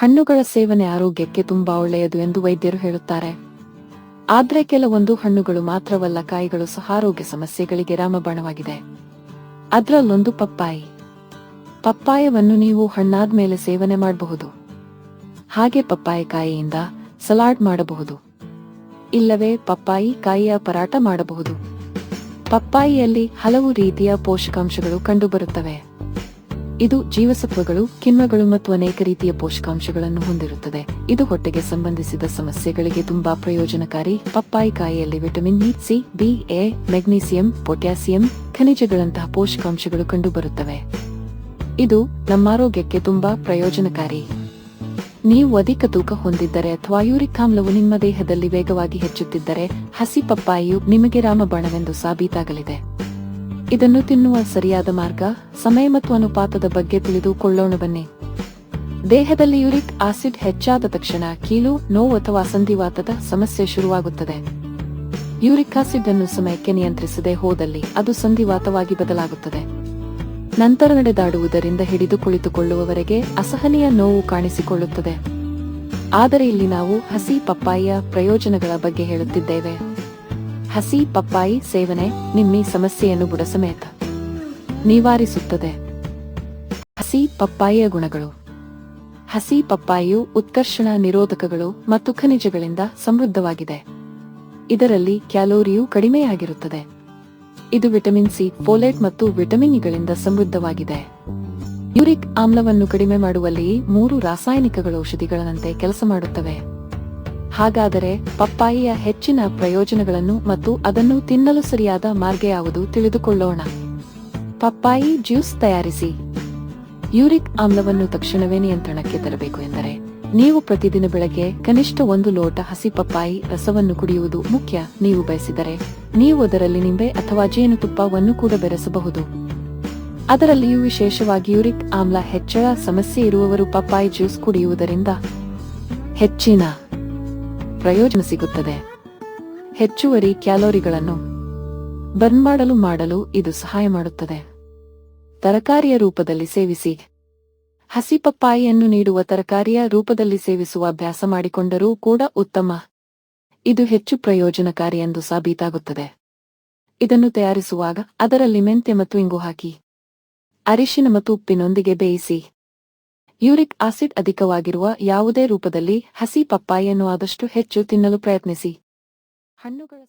ಹಣ್ಣುಗಳ ಸೇವನೆ ಆರೋಗ್ಯಕ್ಕೆ ತುಂಬಾ ಒಳ್ಳೆಯದು ಎಂದು ವೈದ್ಯರು ಹೇಳುತ್ತಾರೆ. ಆದರೆ ಕೆಲವೊಂದು ಹಣ್ಣುಗಳು ಮಾತ್ರವಲ್ಲ, ಕಾಯಿಗಳು ಸಹ ಆರೋಗ್ಯ ಸಮಸ್ಯೆಗಳಿಗೆ ರಾಮಬಾಣವಾಗಿದೆ. ಅದರಲ್ಲೊಂದು ಪಪ್ಪಾಯಿ. ಪಪ್ಪಾಯವನ್ನು ನೀವು ಹಣ್ಣಾದ ಮೇಲೆ ಸೇವನೆ ಮಾಡಬಹುದು. ಹಾಗೆ ಪಪ್ಪಾಯಿ ಕಾಯಿಯಿಂದ ಸಲಾಡ್ ಮಾಡಬಹುದು. ಇಲ್ಲವೇ, ಪಪ್ಪಾಯಿ ಕಾಯಿಯ ಪರಾಟ ಮಾಡಬಹುದು. ಪಪ್ಪಾಯಿಯಲ್ಲಿ ಹಲವು ರೀತಿಯ ಪೋಷಕಾಂಶಗಳು ಕಂಡುಬರುತ್ತವೆ. ಇದು ಜೀವಸತ್ವಗಳು, ಕಿಣ್ವಗಳು ಮತ್ತು ಅನೇಕ ರೀತಿಯ ಪೋಷಕಾಂಶಗಳನ್ನು ಹೊಂದಿರುತ್ತದೆ. ಇದು ಹೊಟ್ಟೆಗೆ ಸಂಬಂಧಿಸಿದ ಸಮಸ್ಯೆಗಳಿಗೆ ತುಂಬಾ ಪ್ರಯೋಜನಕಾರಿ. ಪಪ್ಪಾಯಿ ಕಾಯಿಯಲ್ಲಿ vitamin E, C, B, A, magnesium, potassium ಖನಿಜಗಳಂತಹ ಪೋಷಕಾಂಶಗಳು ಕಂಡುಬರುತ್ತವೆ. ಇದು ನಮ್ಮ ಆರೋಗ್ಯಕ್ಕೆ ತುಂಬಾ ಪ್ರಯೋಜನಕಾರಿ. ನೀವು ಅಧಿಕ ತೂಕ ಹೊಂದಿದ್ದರೆ ಅಥವಾ ಯೂರಿಕ್ ಆಮ್ಲವು ನಿಮ್ಮ ದೇಹದಲ್ಲಿ ವೇಗವಾಗಿ ಹೆಚ್ಚುತ್ತಿದ್ದರೆ, ಹಸಿ ಪಪ್ಪಾಯಿಯು ನಿಮಗೆ ರಾಮಬಾಣವೆಂದು ಸಾಬೀತಾಗಲಿದೆ. ಇದನ್ನು ತಿನ್ನುವ ಸರಿಯಾದ ಮಾರ್ಗ, ಸಮಯ ಮತ್ತು ಅನುಪಾತದ ಬಗ್ಗೆ ತಿಳಿದುಕೊಳ್ಳೋಣ ಬನ್ನಿ. ದೇಹದಲ್ಲಿ ಯುರಿಕ್ ಆಸಿಡ್ ಹೆಚ್ಚಾದ ತಕ್ಷಣ ಕೀಲು, ನೋವು ಅಥವಾ ಸಂಧಿವಾತದ ಸಮಸ್ಯೆ ಶುರುವಾಗುತ್ತದೆ. ಯೂರಿಕ್ ಆಸಿಡ್ ಅನ್ನು ಸಮಯಕ್ಕೆ ನಿಯಂತ್ರಿಸದೆ ಹೋದಲ್ಲಿ ಅದು ಸಂಧಿವಾತವಾಗಿ ಬದಲಾಗುತ್ತದೆ. ನಂತರ ನಡೆದಾಡುವುದರಿಂದ ಹಿಡಿದು ಕುಳಿತುಕೊಳ್ಳುವವರೆಗೆ ಅಸಹನೀಯ ನೋವು ಕಾಣಿಸಿಕೊಳ್ಳುತ್ತದೆ. ಆದರೆ ಇಲ್ಲಿ ನಾವು ಹಸಿ ಪಪ್ಪಾಯಿಯ ಪ್ರಯೋಜನಗಳ ಬಗ್ಗೆ ಹೇಳುತ್ತಿದ್ದೇವೆ. ಹಸಿ ಪಪ್ಪಾಯಿ ಸೇವನೆ ನಿಮ್ಮಿ ಸಮಸ್ಯೆಯನ್ನು ಬುಡಸಮೇತ ನಿವಾರಿಸುತ್ತದೆ. ಹಸಿ ಪಪ್ಪಾಯಿಯ ಗುಣಗಳು. ಹಸಿ ಪಪ್ಪಾಯಿಯು ಉತ್ಕರ್ಷಣ ನಿರೋಧಕಗಳು ಮತ್ತು ಖನಿಜಗಳಿಂದ ಸಮೃದ್ಧವಾಗಿದೆ. ಇದರಲ್ಲಿ ಕ್ಯಾಲೋರಿಯು ಕಡಿಮೆಯಾಗಿರುತ್ತದೆ. ಇದು ವಿಟಮಿನ್ ಸಿ, ಫೋಲೇಟ್ ಮತ್ತು ವಿಟಮಿನ್ಗಳಿಂದ ಸಮೃದ್ಧವಾಗಿದೆ. ಯೂರಿಕ್ ಆಮ್ಲವನ್ನು ಕಡಿಮೆ ಮಾಡುವಲ್ಲಿ ಮೂರು ರಾಸಾಯನಿಕಗಳು ಔಷಧಿಗಳಂತೆ ಕೆಲಸ ಮಾಡುತ್ತವೆ. ಹಾಗಾದರೆ ಪಪ್ಪಾಯಿಯ ಹೆಚ್ಚಿನ ಪ್ರಯೋಜನಗಳನ್ನು ಮತ್ತು ಅದನ್ನು ತಿನ್ನಲು ಸರಿಯಾದ ಮಾರ್ಗ ಯಾವುದು ತಿಳಿದುಕೊಳ್ಳೋಣ. ಪಪ್ಪಾಯಿ ಜ್ಯೂಸ್ ತಯಾರಿಸಿ. ಯೂರಿಕ್ ಆಮ್ಲವನ್ನು ತಕ್ಷಣವೇ ನಿಯಂತ್ರಣಕ್ಕೆ ತರಬೇಕು ಎಂದರೆ, ನೀವು ಪ್ರತಿದಿನ ಬೆಳಗ್ಗೆ ಕನಿಷ್ಠ ಒಂದು ಲೋಟ ಹಸಿ ಪಪ್ಪಾಯಿ ರಸವನ್ನು ಕುಡಿಯುವುದು ಮುಖ್ಯ. ನೀವು ಬಯಸಿದರೆ, ನೀವು ಅದರಲ್ಲಿ ನಿಂಬೆ ಅಥವಾ ಜೇನುತುಪ್ಪವನ್ನು ಕೂಡ ಬೆರೆಸಬಹುದು. ಅದರಲ್ಲಿಯೂ ವಿಶೇಷವಾಗಿ ಯೂರಿಕ್ ಆಮ್ಲ ಹೆಚ್ಚಳ ಸಮಸ್ಯೆ ಇರುವವರು ಪಪ್ಪಾಯಿ ಜ್ಯೂಸ್ ಕುಡಿಯುವುದರಿಂದ ಹೆಚ್ಚಿನ ಪ್ರಯೋಜನ ಸಿಗುತ್ತದೆ. ಹೆಚ್ಚುವರಿ ಕ್ಯಾಲೋರಿಗಳನ್ನು ಬರ್ನ್ ಮಾಡಲು ಮಾಡಲು ಇದು ಸಹಾಯ ಮಾಡುತ್ತದೆ. ತರಕಾರಿಯ ರೂಪದಲ್ಲಿ ಸೇವಿಸಿ. ಹಸಿ ಪಪ್ಪಾಯಿಯನ್ನು ನೀಡುವ ತರಕಾರಿಯ ರೂಪದಲ್ಲಿ ಸೇವಿಸುವ ಅಭ್ಯಾಸ ಮಾಡಿಕೊಂಡರೂ ಕೂಡ ಉತ್ತಮ. ಇದು ಹೆಚ್ಚು ಪ್ರಯೋಜನಕಾರಿ ಎಂದು ಸಾಬೀತಾಗುತ್ತದೆ. ಇದನ್ನು ತಯಾರಿಸುವಾಗ ಅದರಲ್ಲಿ ಮೆಂತ್ಯ ಮತ್ತು ಇಂಗು ಹಾಕಿ. ಅರಿಶಿನ ಮತ್ತು ಉಪ್ಪಿನೊಂದಿಗೆ ಬೇಯಿಸಿ. ಯೂರಿಕ್ ಆಸಿಡ್ ಅಧಿಕವಾಗಿರುವ ಯಾವುದೇ ರೂಪದಲ್ಲಿ ಹಸಿ ಪಪ್ಪಾಯಿಯನ್ನು ಆದಷ್ಟು ಹೆಚ್ಚು ತಿನ್ನಲು ಪ್ರಯತ್ನಿಸಿ. ಹಣ್ಣುಗಳ